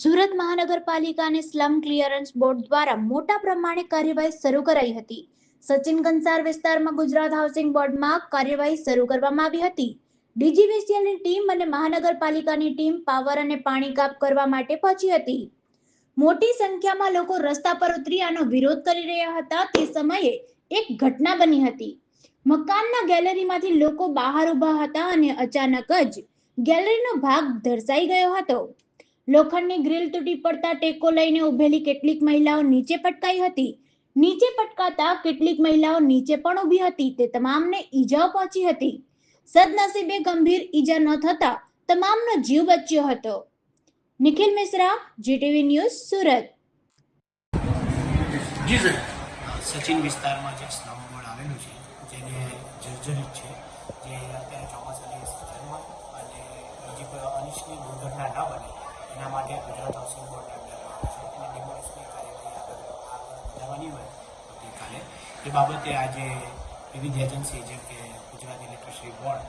સુરત મહાનગરપાલિકા અને slum clearance board દ્વારા મોટા પ્રમાણે કાર્યવાહી શરૂ કરાઈ હતી. સચિન કંસાર વિસ્તારમાં ગુજરાત હાઉસિંગ બોર્ડમાં કાર્યવાહી શરૂ કરવામાં આવી હતી. ડીજીવીસીએલની ટીમ અને મહાનગરપાલિકાની ટીમ પાવર અને પાણી કાપ કરવા માટે પહોંચી હતી. મોટી સંખ્યામાં લોકો રસ્તા પર ઉતરી આનો વિરોધ કરી રહ્યા હતા. તે સમયે એક ઘટના બની હતી. મકાનના ગેલેરીમાંથી લોકો બહાર ઊભા હતા અને અચાનક જ ગેલેરીનો ભાગ ધરસાઈ ગયો હતો. લોખંડની ગ્રીલ તૂટી પડતા ટેકો લઈને ઊભેલી કેટલીક મહિલાઓ નીચે પટકાઈ હતી. નીચે પટકાતા કેટલીક મહિલાઓ નીચે પણ ઊભી હતી. તે તમામને ઈજાઓ પહોંચી હતી. સદનસીબે ગંભીર ઈજા ન થતા તમામનો જીવ બચ્યો હતો. Nikhil Mishra GTV news Surat. Ji sir. Sachin વિસ્તારમાં જે સ્લમ આવેલું છે જેને જર્જરિત છે જે અત્યારે ચોમાસાની સિઝનમાં અને બીજી કોઈ અનિચ્છનીય દુર્ઘટના ના બને એના માટે ગુજરાત હાઉસિંગ બોર્ડ અંડરમાં આવે છે. અને ડિમોલિશની કાર્યવાહી આગળ વધારવાની હોય આવતીકાલે એ બાબતે આજે વિવિધ એજન્સી જેમ કે ગુજરાત ઇલેક્ટ્રિસિટી બોર્ડ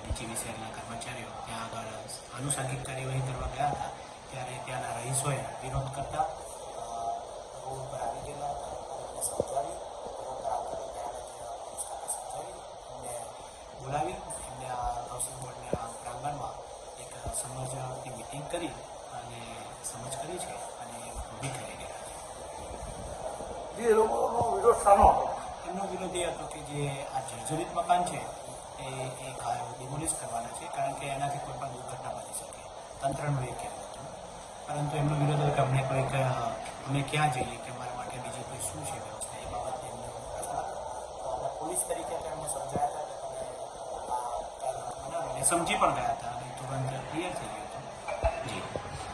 ડીજીવીસીએલના કર્મચારીઓ ત્યાં આગળ આનુષંગિક કાર્યવાહી કરવા ગયા હતા. ત્યારે ત્યાંના રહીશોએ વિરોધ કરતા રોડ ઉપર આવી ગયેલા સમજાવી પર બોલાવી, એમને આ હાઉસિંગ બોર્ડના પ્રાંગણમાં સમજની મિટિંગ કરી અને સમજ કરી છે અને ઊભી કરી ગયા છે. જે લોકોનો વિરોધ શાનો એમનો વિરોધ એ હતો કે જે આ જર્જરિત મકાન છે એ એ ડિમોલિશ કરવાના છે કારણ કે એનાથી કોઈ પણ દુર્ઘટના બની શકે. તંત્રનો એ કહેવું હતું. પરંતુ એમનો વિરોધ હતો કે અમને કોઈક અમે ક્યાં જઈએ કે અમારા માટે બીજી કોઈ શું છે વ્યવસ્થા? એ બાબતે એમનો અમે પોલીસ તરીકે એમને સમજાયા હતા અને સમજી પણ ગયા હતા. અને તુરંત થઈ હતું.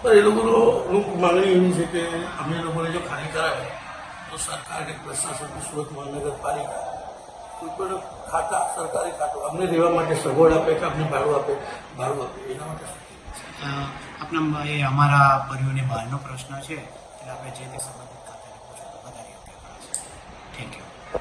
પણ એ લોકોનો અમુક માંગણી એવી છે કે અમે લોકોને જો ખાલી કરાવે તો સરકાર કે પ્રશાસન સુરત મહાનગરપાલિકા કોઈ પણ ખાતા સરકારી ખાતું અમને રહેવા માટે સગવડ આપે કે અમને ભાડું આપે? ભાડું આપે. એના માટે આપણા એ અમારા પરિવારની બહારનો પ્રશ્ન છે એટલે આપણે જે તે સંબંધિત ખાતાને પૂછો વધારે યોગ્ય થેન્ક યુ